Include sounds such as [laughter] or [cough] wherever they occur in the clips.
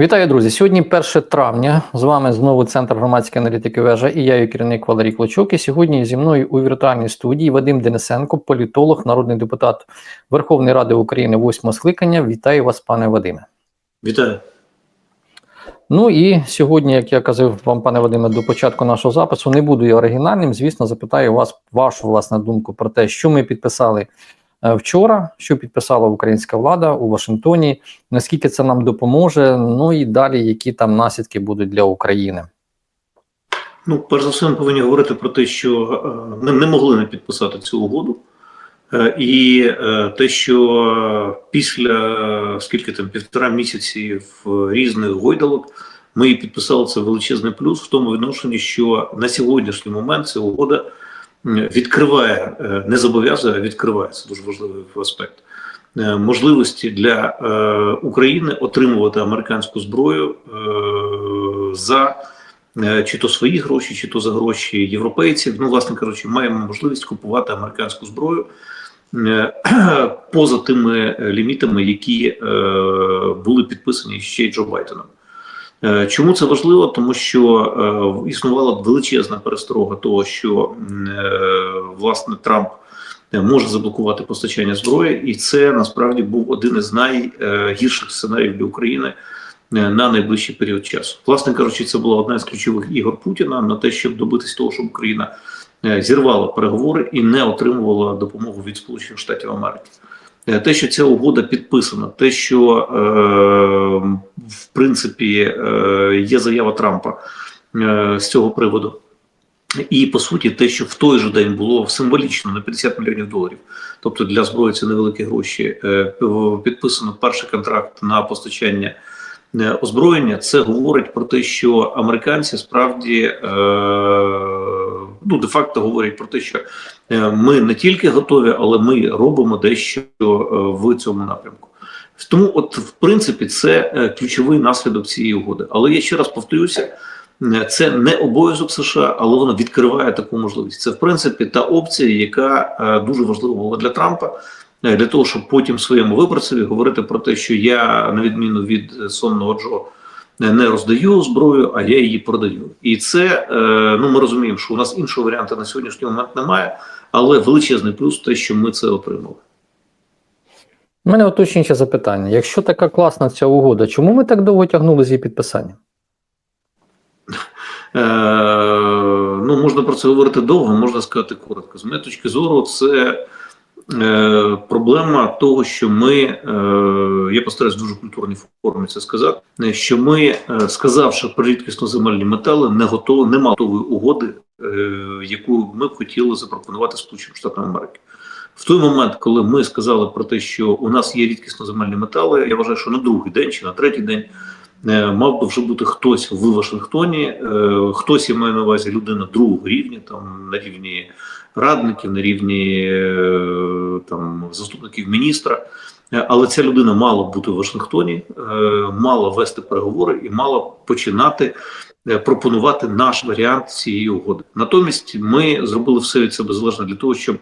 Вітаю, друзі! Сьогодні 1 травня. З вами знову Центр громадської аналітики вежа і я, її керівник Валерій Клочок. І сьогодні зі мною у віртуальній студії Вадим Денисенко, політолог, народний депутат Верховної Ради України, восьмого скликання. Вітаю вас, пане Вадиме. Вітаю. Ну і сьогодні, як я казав вам, пане Вадиме, до початку нашого запису, не буду я оригінальним. Звісно, запитаю вас вашу власну думку про те, що ми підписали вчора, що підписала українська влада у Вашингтоні, наскільки це нам допоможе. Ну і далі, які там наслідки будуть для України. Ну, перш за все, ми повинні говорити про те, що е, ми не могли не підписати цю угоду. Е, І е, те, що після е, скільки там півтора місяці в різних гойдалок ми підписали це величезний плюс в тому відношенні, що на сьогоднішній момент ця угода відкриває, е, не зобов'язує, а відкриває це дуже важливий аспект. е, Можливості для е, України отримувати американську зброю за чи то свої гроші, чи то за гроші європейців. Ну, власне кажучи, маємо можливість купувати американську зброю поза тими лімітами, які були підписані ще й Джо Байденом. Е, Чому це важливо? Тому що е, існувала величезна пересторога того, що е, власне Трамп може заблокувати постачання зброї, і це насправді був один із найгірших сценаріїв для України на найближчий період часу. Власне кажучи, це була одна з ключових ігор Путіна на те, щоб добитись того, щоб Україна зірвала переговори і не отримувала допомогу від Сполучених Штатів Америки. Е, Те, що ця угода підписана, те, що е, в принципі е, є заява Трампа з цього приводу, і по суті, те, що в той же день було символічно на 50 мільйонів доларів, тобто для зброї це невеликі гроші, підписано перший контракт на постачання озброєння. Це говорить про те, що американці справді е, ну де факто говорять про те, що е, ми не тільки готові, але ми робимо дещо е, в цьому напрямку. Тому, от в принципі, це е, ключовий наслідок цієї угоди. Але я ще раз повторюся. Це не обов'язок США, але воно відкриває таку можливість. Це в принципі та опція, яка дуже важлива була для Трампа, для того, щоб потім своєму виборцеві говорити про те, що я, на відміну від сонного Джо, не роздаю зброю, а я її продаю. І це е, ну ми розуміємо, що у нас іншого варіанту на сьогоднішній момент немає, але величезний плюс те, що ми це отримали. У мене уточнююче запитання: якщо така класна ця угода, чому ми так довго тягнули з її підписанням? [laughs] Е, ну, можна про це говорити довго, можна сказати коротко. З моєї точки зору, це е, проблема того, що ми, е, я постараюсь дуже культурній формі це сказати, е, що ми, сказавши про рідкісно земельні метали, не готові, нема готової угоди, яку ми б хотіли запропонувати Сполученим Штатам Америки. В той момент, коли ми сказали про те, що у нас є рідкісно земельні метали, я вважаю, що на другий день чи на третій день мав би вже бути хтось в Вашингтоні, хтось я маю на увазі людина другого рівня, там на рівні радників, на рівні е, там заступників міністра. Е, Але ця людина мала бути в Вашингтоні, е, мала вести переговори і мала починати пропонувати наш варіант цієї угоди. Натомість ми зробили все від себе залежно для того, щоб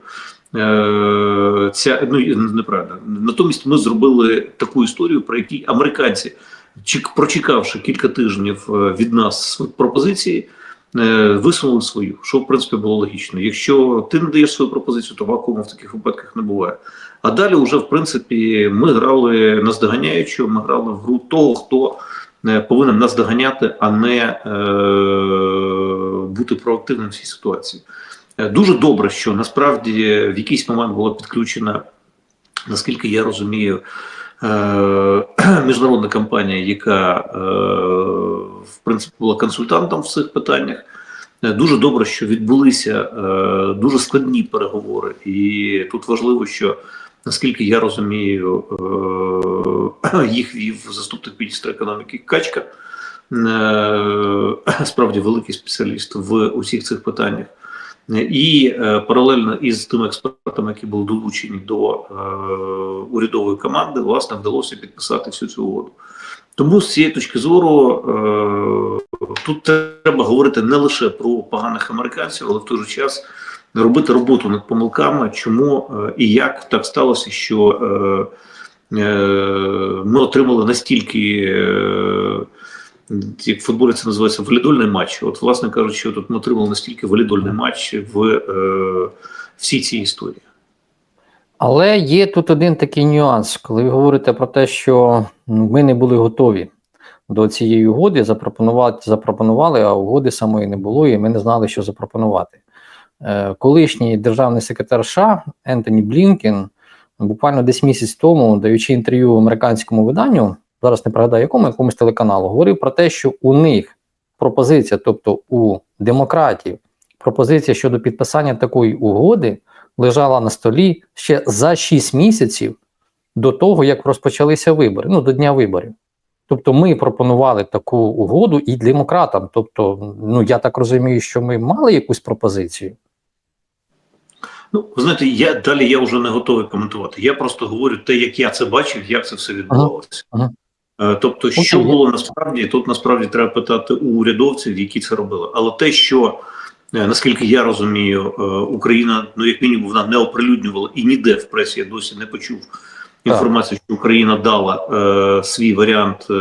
ця ну неправильно. Натомість ми зробили таку історію, про які американці, чек- прочекавши кілька тижнів від нас пропозиції, висунули свою, що в принципі було логічно. Якщо ти не даєш свою пропозицію, то вакууму в таких випадках не буває. А далі, вже в принципі, ми грали наздоганяючи, ми грали в гру того, хто е, повинен нас доганяти, а не е, бути проактивним в цій ситуації. Е, Дуже добре, що насправді в якийсь момент була підключена, наскільки я розумію, е, [clears throat] міжнародна компанія, яка е, в принципі була консультантом в цих питаннях. Е, Дуже добре, що відбулися е, дуже складні переговори, і тут важливо, що наскільки я розумію, е, [clears throat] їх вів заступник міністра економіки Качка, [clears throat] справді великий спеціаліст в усіх цих питаннях. І паралельно із тими експертами, які були долучені до урядової команди, власне вдалося підписати всю цю угоду. Тому з цієї точки зору е, тут треба говорити не лише про поганих американців, але в той же час робити роботу над помилками, чому е, і як так сталося, що е, ми отримали настільки. Як в футболі це називається валідольний матч. От, власне кажучи, тут ми отримали настільки валідольний матч в всій цій історії. Але є тут один такий нюанс, коли ви говорите про те, що ми не були готові до цієї угоди, запропонувати запропонували, а угоди самої не було, і ми не знали, що запропонувати. Е, колишній державний секретар США Ентоні Блінкен буквально десь місяць тому, даючи інтерв'ю американському виданню, зараз не пригадаю якому, якомусь телеканалу, говорив про те, що у них пропозиція, тобто у демократів, пропозиція щодо підписання такої угоди лежала на столі ще за 6 місяців до того, як розпочалися вибори, ну до дня виборів. Тобто ми пропонували таку угоду і демократам. Тобто, ну я так розумію, що ми мали якусь пропозицію. Ну, ви знаєте, я далі я вже не готовий коментувати. Я просто говорю те, як я це бачив, як це все відбувалося. Ага. Е, Тобто, що Окей. було насправді, тут насправді треба питати у урядовців, які це робили. Але те, що наскільки я розумію, е, Україна, ну як мінімум, вона не оприлюднювала і ніде в пресі я досі не почув інформацію, що Україна дала е, свій варіант е,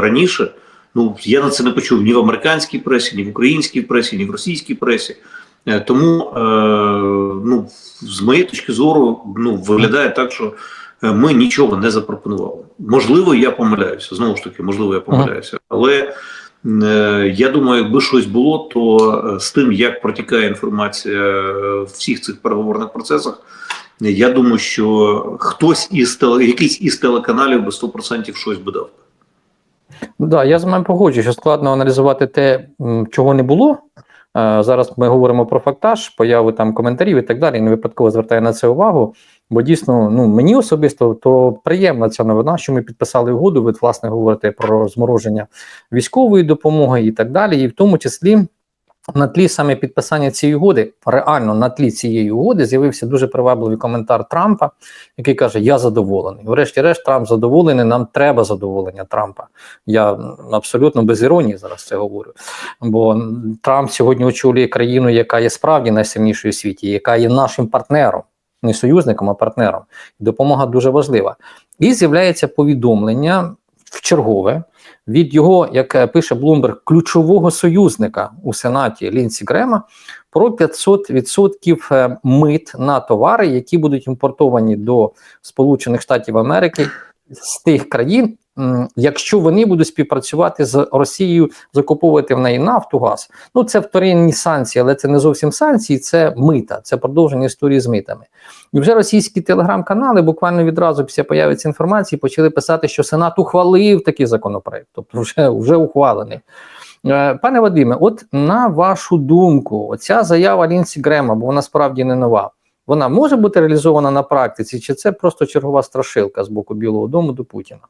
раніше. Ну я на це не почув ні в американській пресі, ні в українській пресі, ні в російській пресі. Е, Тому, е, ну, з моєї точки зору, ну, виглядає так, що е, ми нічого не запропонували. Можливо, я помиляюся. Знову ж таки, можливо, я помиляюся. Але е, я думаю, якби щось було, то е, з тим, як протікає інформація е, в всіх цих переговорних процесах, я думаю, що хтось із теле, якийсь із телеканалів би 100% щось би дав. Ну да, я з вами погоджуюся, що складно аналізувати те, чого не було. Е, Зараз ми говоримо про фактаж, появи там коментарів і так далі. Не випадково звертаю на це увагу. Бо дійсно, ну мені особисто то приємна ця новина, що ми підписали угоду. Ви власне говорите про змороження військової допомоги і так далі. І в тому числі на тлі саме підписання цієї угоди, реально на тлі цієї угоди з'явився дуже привабливий коментар Трампа, який каже: Я задоволений. Врешті-решт, Трамп задоволений. Нам треба задоволення Трампа. Я абсолютно без іронії зараз це говорю. Бо Трамп сьогодні очолює країну, яка є справді найсильнішою у світі, яка є нашим партнером, не союзником, а партнером. Допомога дуже важлива. І з'являється повідомлення в чергове від його, як е, пише Блумберг, ключового союзника у Сенаті Лінсі Грема про 500% е, мит на товари, які будуть імпортовані до Сполучених Штатів Америки з тих країн, якщо вони будуть співпрацювати з Росією, закуповувати в неї нафту, газ. Ну це вторинні санкції, але це не зовсім санкції, це мита, це продовження історії з митами. І вже російські телеграм-канали буквально відразу після появи цієї інформації почали писати, що Сенат ухвалив такий законопроект, тобто вже, вже ухвалений. Е, Пане Вадиме, от на вашу думку, оця заява Лінсі Грема, бо вона справді не нова, вона може бути реалізована на практиці, чи це просто чергова страшилка з боку Білого Дому до Путіна?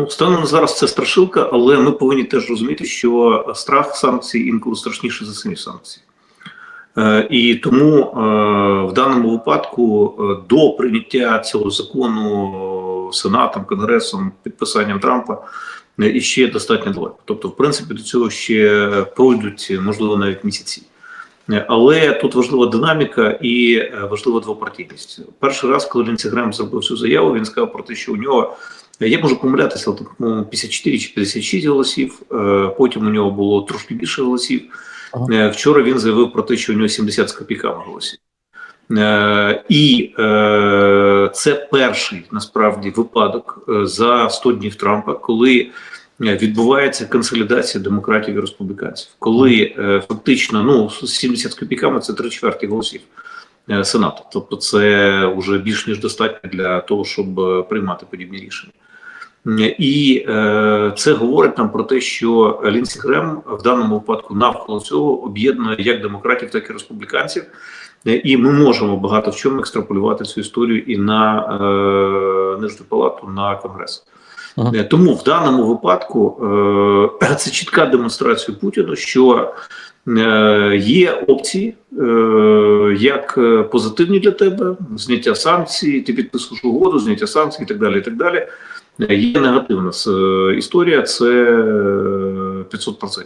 Ну, станом зараз це страшилка, але ми повинні теж розуміти, що страх санкцій інколи страшніше за самі санкції. Е, І тому е, в даному випадку е, до прийняття цього закону Сенатом, Конгресом, підписанням Трампа іще достатньо далеко. Тобто, в принципі, до цього ще пройдуть, можливо, навіть місяці. Але тут важлива динаміка і важлива двопартійність. Перший раз, коли Лінці Грем зробив цю заяву, він сказав про те, що у нього я можу помилятися, але тут, по-моєму, 54 чи 56 голосів. Е, Потім у нього було трошки більше голосів. Ага. Е, Вчора він заявив про те, що у нього 70 з копійками голосів. Е, І це перший насправді випадок за 100 днів Трампа, коли відбувається консолідація демократів і республіканців, коли фактично ну 70 з копійками це три чверті голосів Сенату. Тобто, це вже більш ніж достатньо для того, щоб приймати подібні рішення. І е, це говорить нам про те, що Лінсі Грем в даному випадку навколо цього об'єднує як демократів, так і республіканців. І ми можемо багато в чому екстраполювати цю історію і на е, нижню палату, на конгрес. Ага. Е, Тому в даному випадку е, це чітка демонстрація Путіну, що е, є опції, е, як е, позитивні для тебе, зняття санкцій, ти підписуєш угоду, зняття санкцій і так далі. І так далі. Е, Є негативна е, історія, це е, 500%.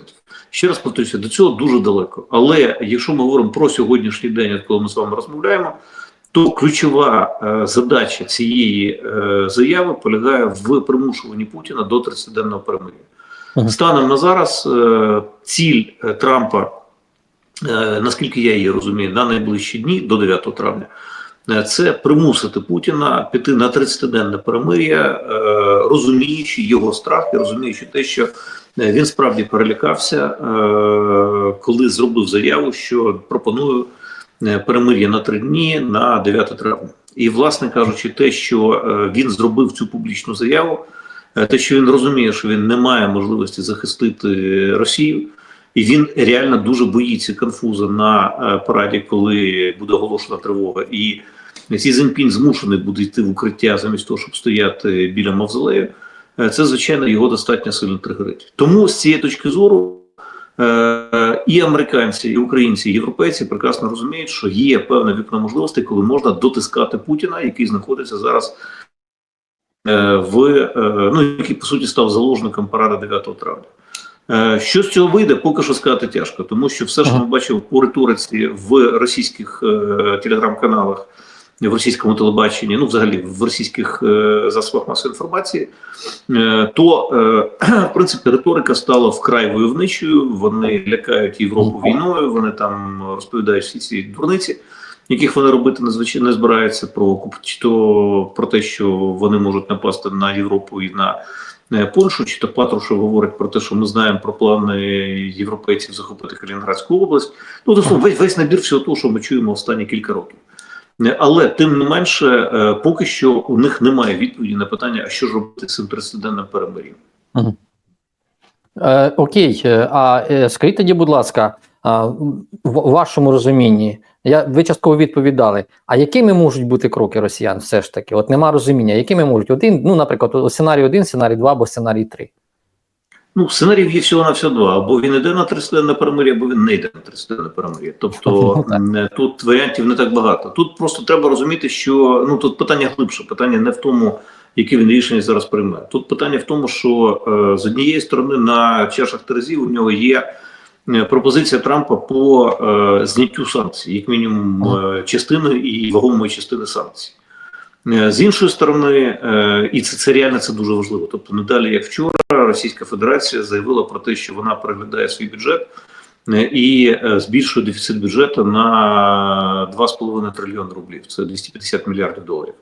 Ще раз повторюся, до цього дуже далеко. Але якщо ми говоримо про сьогоднішній день, коли ми з вами розмовляємо, то ключова е, задача цієї е, заяви полягає в примушуванні Путіна до 30-денного перемир'я. Станом на зараз е, ціль е, Трампа, е, наскільки я її розумію, на найближчі дні до 9 травня. Е, Це примусити Путіна піти на 30-денне перемир'я, е, розуміючи його страх і розуміючи те, що е, він справді перелякався, коли зробив заяву, що пропоную перемир'я на три дні на 9 травня. І, власне кажучи, те, що він зробив цю публічну заяву, те, що він розуміє, що він не має можливості захистити Росію, і він реально дуже боїться конфуза на е, параді, коли буде оголошена тривога, і Сі Цзіньпінь змушений буде йти в укриття замість того, щоб стояти біля мавзолею. Е, Це звичайно його достатньо сильно тригерить. Тому з цієї точки зору е, і американці, і українці, і європейці прекрасно розуміють, що є певне вікно можливостей, коли можна дотискати Путіна, який знаходиться зараз в ну який по суті став заложником паради 9 травня. Е, Що з цього вийде, поки що сказати тяжко, тому що все, що ми бачимо по риториці в російських е, телеграм-каналах, в російському телебаченні, ну взагалі в російських е, засобах масової інформації, то [clears throat] в принципі риторика стала вкрай войовничою. Вони лякають Європу війною, вони там розповідають всі ці дурниці, яких вони робити надзвичайно не збираються про чи то про те, що вони можуть напасти на Європу і на Польщу, чи то Патрушев говорить про те, що ми знаємо про плани європейців захопити Калінінградську область. Ну, тобто весь, весь набір всього того, що ми чуємо останні кілька років. Але тим не менше, е, поки що у них немає відповіді на питання, а що ж робити з цим 30-денним перемир'ям. Е, окей, е, а скажіть тоді, будь ласка, в вашому розумінні, я, ви частково відповідали, а якими можуть бути кроки росіян все ж таки? От нема розуміння, якими можуть один, ну, наприклад, сценарій 1, сценарій 2 або сценарій 3. Ну, сценаріїв є всього на всього два. Або він йде на 30-денне перемир'я, або він не йде на 30-денне перемир'я. Тобто тут варіантів не так багато. Тут просто треба розуміти, що ну тут питання глибше. Питання не в тому, які він рішення зараз прийме. Тут питання в тому, що е, з однієї сторони на чашах терезів у нього є е, пропозиція Трампа по е, зняттю санкцій, як мінімум е, частини і вагомої частини санкцій. Е, З іншої сторони, е, і це, це реально це дуже важливо. Тобто, не далі як вчора, Російська Федерація заявила про те, що вона переглядає свій бюджет е, і е, збільшує дефіцит бюджету на 2,5 трильйони рублів. Це 250 мільярдів доларів.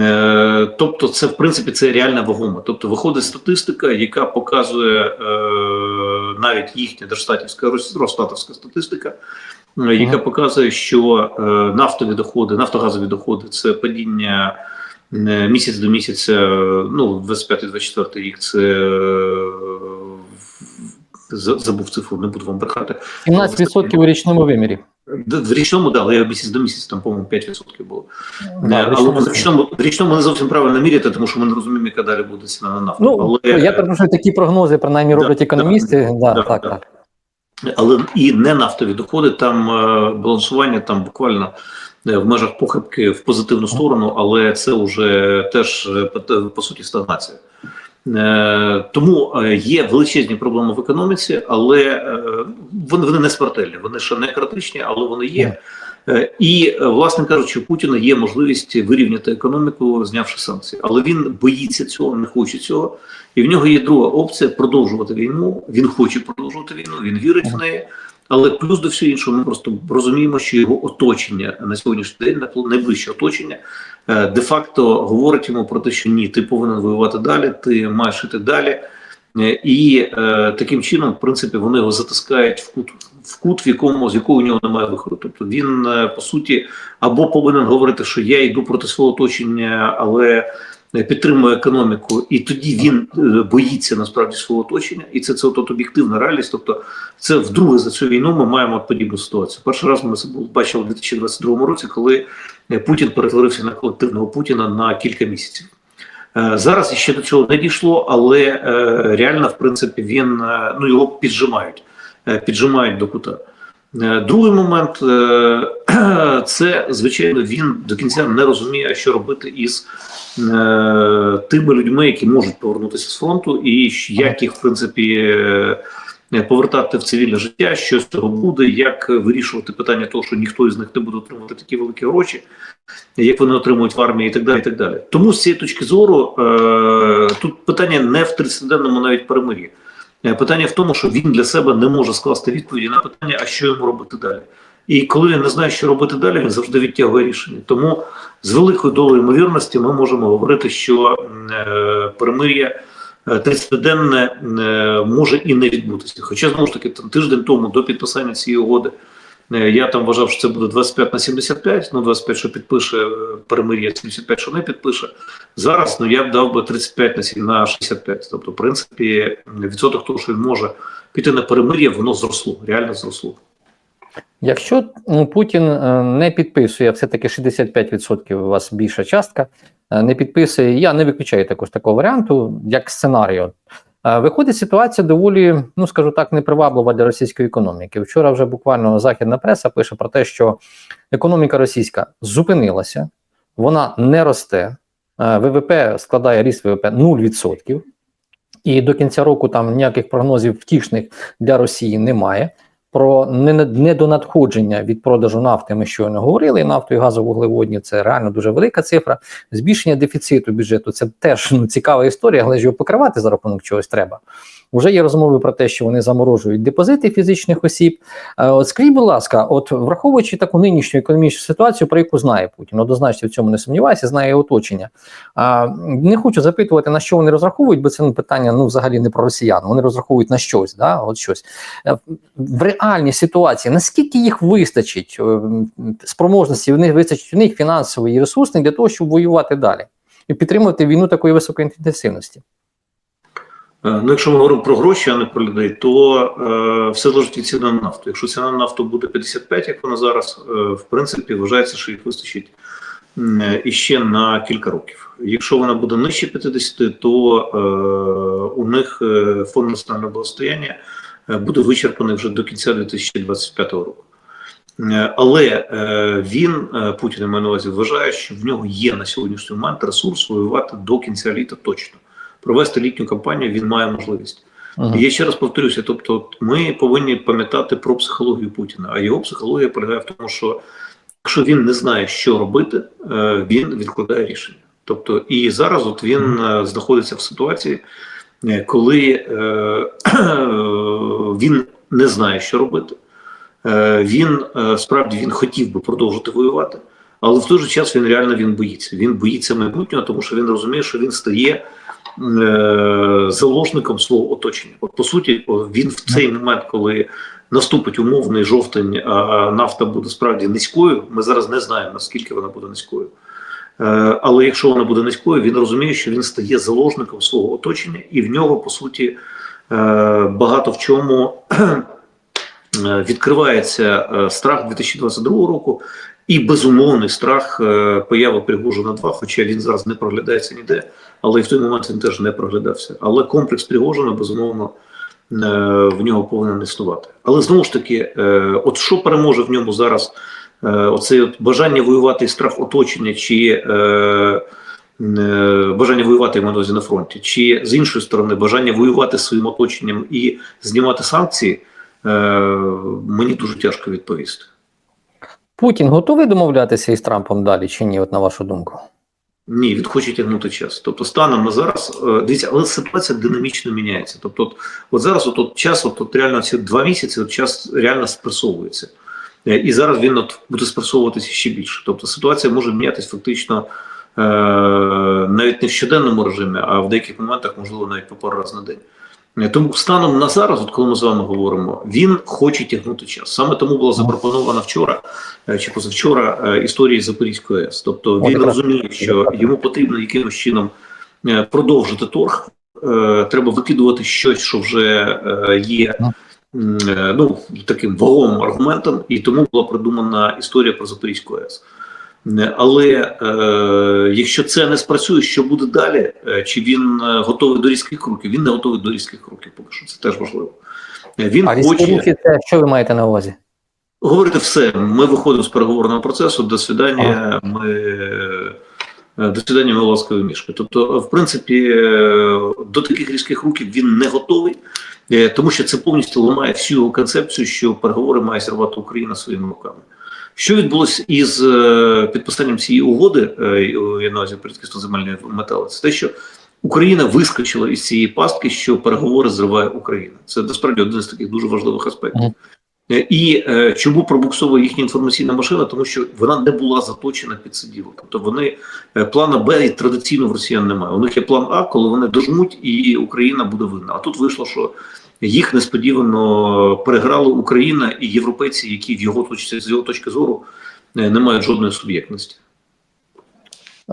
Е, Тобто, це в принципі це реальна вагома. Тобто, виходить статистика, яка показує е, навіть їхня держстатівська рос- розстатівська статистика, е, яка показує, що е, нафтові доходи, нафтогазові доходи це падіння е, місяць до місяця. Ну, 25-24 рік це забув цифру, не буду вам брехати. 17% у річному вимірі. В річному, да, але я місяць до місяця, там, по-моєму, 5% було. Да, Е, в але в річному, в річному не зовсім правильно міряти, тому що ми не розуміємо, яка далі буде ціна на нафту. Ну, але, я перепрошую, такі прогнози принаймні роблять да, економісти. Да, да, так, да. так. але і не нафтові доходи, там е, балансування там буквально е, в межах похибки в позитивну сторону, але це вже теж е, по суті стагнація. Е, тому е, є величезні проблеми в економіці, але е, вони, вони не смертельні, вони ще не критичні, але вони є. І, власне кажучи, у Путіна є можливість вирівняти економіку, знявши санкції. Але він боїться цього, не хоче цього. І в нього є друга опція продовжувати війну. Він хоче продовжувати війну, він вірить в неї. Але плюс до всього іншого, ми просто розуміємо, що його оточення на сьогоднішній день, на найближче оточення, е, де-факто говорить йому про те, що ні, ти повинен воювати далі, ти маєш іти далі. Е, І е, таким чином, в принципі, вони його затискають в кут, в кут, в якому з якого у нього немає виходу. Тобто він е, по суті або повинен говорити, що я йду проти свого оточення, але е, підтримую економіку, і тоді він е, боїться насправді свого оточення, і це це от об'єктивна реальність. Тобто, це вдруге за цю війну ми маємо подібну ситуацію. Перший раз ми це бачили у 2022 році, коли е, Путін перетворився на колективного Путіна на кілька місяців. Зараз ще до цього не дійшло, але реально, в принципі, він ну його піджимають, піджимають до кута. Е, Другий момент е, [clears throat] це звичайно він до кінця не розуміє, що робити із е, тими людьми, які можуть повернутися з фронту, і як їх в принципі повертати в цивільне життя, що з цього буде, як вирішувати питання того, що ніхто із них не буде отримувати такі великі гроші, як вони отримують в армії, і так далі. І так далі. Тому з цієї точки зору тут питання не в 30-денному навіть перемир'ї. Е, Питання в тому, що він для себе не може скласти відповіді на питання, а що йому робити далі. І коли він не знає, що робити далі, він завжди відтягує рішення. Тому з великою долею ймовірності ми можемо говорити, що е, перемир'я е, 30-денне е, може і не відбутися. Хоча знову ж таки там, тиждень тому до підписання цієї угоди я там вважав, що це буде 25 на 75, ну 25, що підпише е, перемир'я, 75, що не підпише. Зараз ну я б дав би 35 на 65. Тобто, в принципі, відсоток того, що він може піти на перемир'я, воно зросло, реально зросло. Якщо ну, Путін е, не підписує, все-таки 65% у вас більша частка, е, не підписує, я не виключаю також такого варіанту, як сценарію. Е, Виходить ситуація доволі, ну скажу так, неприваблива для російської економіки. Вчора вже буквально західна преса пише про те, що економіка російська зупинилася, вона не росте, е, ВВП складає ріст ВВП 0%, і до кінця року там ніяких прогнозів втішних для Росії немає. Про не- недонадходження від продажу нафти ми щойно говорили. Нафту і газовуглеводні це реально дуже велика цифра. Збільшення дефіциту бюджету це теж ну, цікава історія, але ж його покривати за рахунок чогось треба. Уже є розмови про те, що вони заморожують депозити фізичних осіб. Е, От скажіть, будь ласка, от враховуючи таку нинішню економічну ситуацію, про яку знає Путін, однозначно в цьому не сумніваюся, знає оточення. Не хочу запитувати, на що вони розраховують, бо це питання ну, взагалі не про росіян. Вони розраховують на щось, да, от щось. Е, В реальній ситуації, наскільки їх вистачить е, спроможності, вони вистачить у них фінансової і ресурсної для того, щоб воювати далі і підтримувати війну такої високої інтенсивності. Е, Ну, якщо ми говоримо про гроші, а не про людей, то е, все залежить від ціни на нафту. Якщо ціна на нафту буде 55, як вона зараз, е, в принципі, вважається, що їх вистачить е, іще на кілька років. Якщо вона буде нижче 50, то е, у них е, фонд національного благостояння е, буде вичерпаний вже до кінця 2025 року. Але він, Путін, я маю на увазі, вважає, що в нього є на сьогоднішній момент ресурс воювати до кінця літа точно провести літню кампанію він має можливість. І Я ще раз повторюся: тобто, ми повинні пам'ятати про психологію Путіна. А його психологія полягає в тому, що якщо він не знає, що робити, е, він відкладає рішення. Тобто, і зараз от він е, знаходиться в ситуації, е, коли е, він не знає, що робити. Він справді він хотів би продовжити воювати, але в той же час він реально він боїться. Він боїться майбутнього, тому що він розуміє, що він стає заложником свого оточення. От по суті, він в цей момент, коли наступить умовний жовтень, а нафта буде справді низькою. Ми зараз не знаємо наскільки вона буде низькою. Е, Але якщо вона буде низькою, він розуміє, що він стає заложником свого оточення, і в нього по суті е, багато в чому е, відкривається е, страх 2022 року і безумовний страх е, появи Пригожина 2, хоча він зараз не проглядається ніде, але і в той момент він теж не проглядався. Але комплекс Пригожина, безумовно, е, в нього повинен існувати. Але знову ж таки, е, от що переможе в ньому зараз? Оце бажання воювати і страх оточення, чи е, бажання воювати маю на фронті, чи з іншої сторони бажання воювати своїм оточенням і знімати санкції, мені дуже тяжко відповісти. Путін готовий домовлятися із Трампом далі чи ні, от на вашу думку? Ні, він хоче тягнути час. Тобто, станом на зараз, е, дивіться, але ситуація динамічно міняється. Тобто, от, от зараз, от, от час, от, от реально ці два місяці, от час реально спресовується. Е, І зараз він от буде спресовуватися ще більше. Тобто ситуація може мінятися фактично е, навіть не в щоденному режимі, а в деяких моментах, можливо, навіть по пару разів на день. Е, Тому станом на зараз, от коли ми з вами говоримо, він хоче тягнути час. Саме тому була запропонована вчора е, чи позавчора е, історії Запорізької АЕС. Тобто він розуміє, що йому потрібно якимось чином продовжити торг. Треба викидувати щось, що вже є е, ну, таким вагомим аргументом, і тому була придумана історія про Запорізьку АЕС. Е, Але е, якщо це не спрацює, що буде далі? Е, Чи він е, готовий до різких кроків? Він не готовий до різких кроків, поки що це теж важливо. Він А хоче рухи це що ви маєте на увазі? говорити все. Ми виходимо з переговорного процесу. До свидання. Ми е, до свидання, ми ласкові мішки. Тобто, в принципі, до таких різких руків він не готовий, тому що це повністю ламає всю його концепцію, що переговори має зірвати Україна своїми руками. Що відбулося із е, підписанням цієї угоди, е, я на увазі Британської земельної метали, це те, що Україна вискочила із цієї пастки, що переговори зриває Україна. Це насправді один з таких дуже важливих аспектів. Е, І е, чому пробуксовує їхня інформаційна машина? Тому що вона не була заточена під сиділо. Тобто вони е, плана Б і традиційно в росіян немає. У них є план А, коли вони дожмуть, і Україна буде винна. А тут вийшло, що їх несподівано переграла Україна і європейці, які в його точці з його точки зору е, не мають жодної суб'єктності.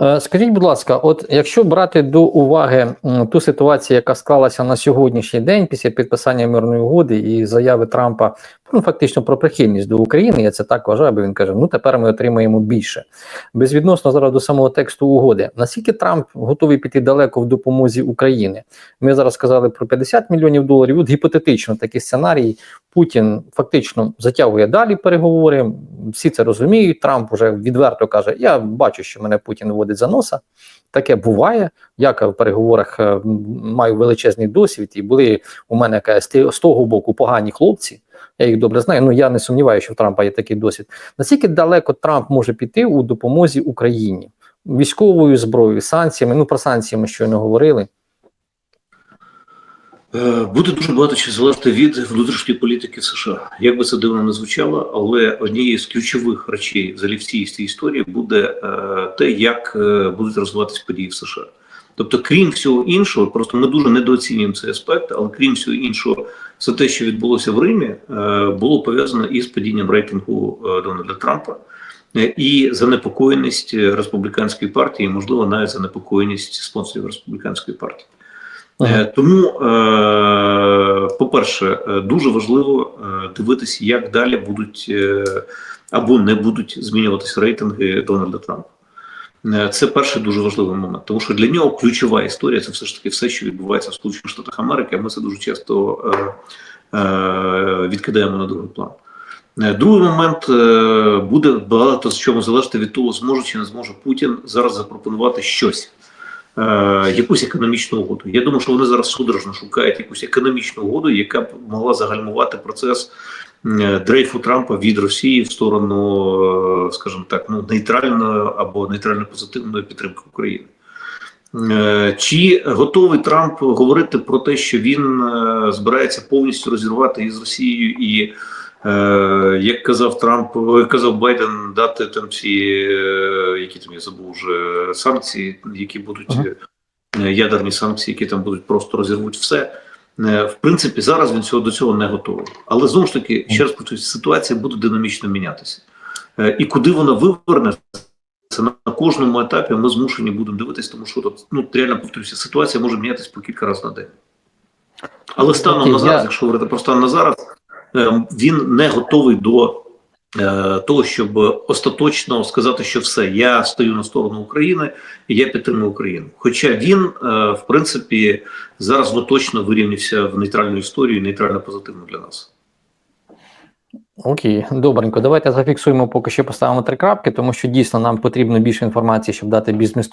Е, Скажіть, будь ласка, от якщо брати до уваги ту ситуацію, яка склалася на сьогоднішній день після підписання мирної угоди і заяви Трампа, ну фактично про прихильність до України, я це так вважаю, бо він каже: ну тепер ми отримаємо більше. Безвідносно зараз до самого тексту угоди. Наскільки Трамп готовий піти далеко в допомозі України? Ми зараз сказали про 50 мільйонів доларів. От гіпотетично такий сценарій Путін фактично затягує далі переговори. Всі це розуміють. Трамп вже відверто каже: Я бачу, що мене Путін водить за носа. Таке буває. Я в переговорах е, маю величезний досвід, і були у мене з того боку погані хлопці. Я їх добре знаю. Ну я не сумніваюся, що в Трампа є такий досвід. Наскільки далеко Трамп може піти у допомозі Україні військовою зброєю, санкціями? Ну про санкції ми щойно говорили. Е, Буде дуже багато чи залежати від внутрішньої політики США. Як би це дивно не звучало, але однією з ключових речей взагалі всієї цієї історії буде е, те, як е, будуть розвиватися події в США. Тобто, крім всього іншого, просто ми дуже недооцінюємо цей аспект, але крім всього іншого, все те, що відбулося в Римі, е, було пов'язано із падінням рейтингу е, Дональда Трампа. е, І занепокоєність республіканської партії, можливо, навіть занепокоєність спонсорів республіканської партії. Е, Тому, по-перше, дуже важливо дивитися, як далі будуть або не будуть змінюватися рейтинги Дональда Трампа. Е, Це перший дуже важливий момент, тому що для нього ключова історія це все ж таки все, що відбувається в Сполучених Штатах Америки. А ми це дуже часто е, е, відкидаємо на другий план. Е, Другий момент е, буде багато з чому залежати від того, зможе чи не зможе Путін зараз запропонувати щось якусь економічну угоду. Я думаю, що вони зараз судорожно шукають якусь економічну угоду, яка б могла загальмувати процес дрейфу Трампа від Росії в сторону, е, скажімо так, ну нейтральної або нейтрально-позитивної підтримки України. Е, Чи готовий Трамп говорити про те, що він е, збирається повністю розірвати із Росією і, е, як казав Трамп, е, казав Байден, дати там ці, е, які там я забув вже санкції, які будуть Ага. е, ядерні санкції, які там будуть просто розірвуть все. Е, В принципі, зараз він цього до цього не готовий. Але знову ж таки, ще раз повторюю, ситуація буде динамічно мінятися. Е, І куди вона виверне, це на кожному етапі ми змушені будемо дивитися, тому що тут ну реально повторюся, ситуація може мінятися по кілька разів на день. Але станом на зараз, якщо говорити про стан на зараз, е, він не готовий до того, щоб остаточно сказати, що все, я стою на сторону України і я підтримую Україну. Хоча він, е, в принципі, зараз точно вирівнявся в нейтральну історію, нейтрально позитивну для нас. Окей, добренько. Давайте зафіксуємо, поки що поставимо три крапки, тому що дійсно нам потрібно більше інформації, щоб дати більш е,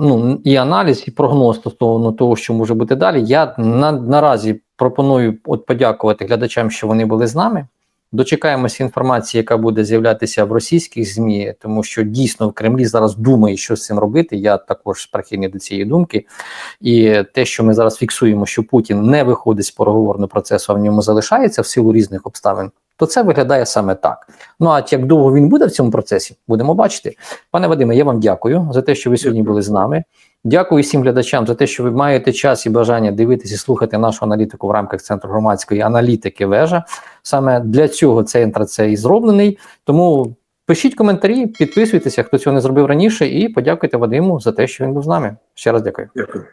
ну, і аналіз, і прогноз стосовно того, що може бути далі. Я на, наразі пропоную от подякувати глядачам, що вони були з нами. Дочекаємося інформації, яка буде з'являтися в російських ЗМІ, тому що дійсно в Кремлі зараз думає, що з цим робити. Я також прихильний до цієї думки. І те, що ми зараз фіксуємо, що Путін не виходить з переговорного процесу, а в ньому залишається в силу різних обставин, то це виглядає саме так. Ну а як довго він буде в цьому процесі, будемо бачити. Пане Вадиме, я вам дякую за те, що ви сьогодні були з нами. Дякую всім глядачам за те, що ви маєте час і бажання дивитися і слухати нашу аналітику в рамках центру громадської аналітики. Вежа саме для цього центр це і зроблений. Тому пишіть коментарі, підписуйтеся, хто цього не зробив раніше, і подякуйте Вадиму за те, що він був з нами. Ще раз дякую. Дякую.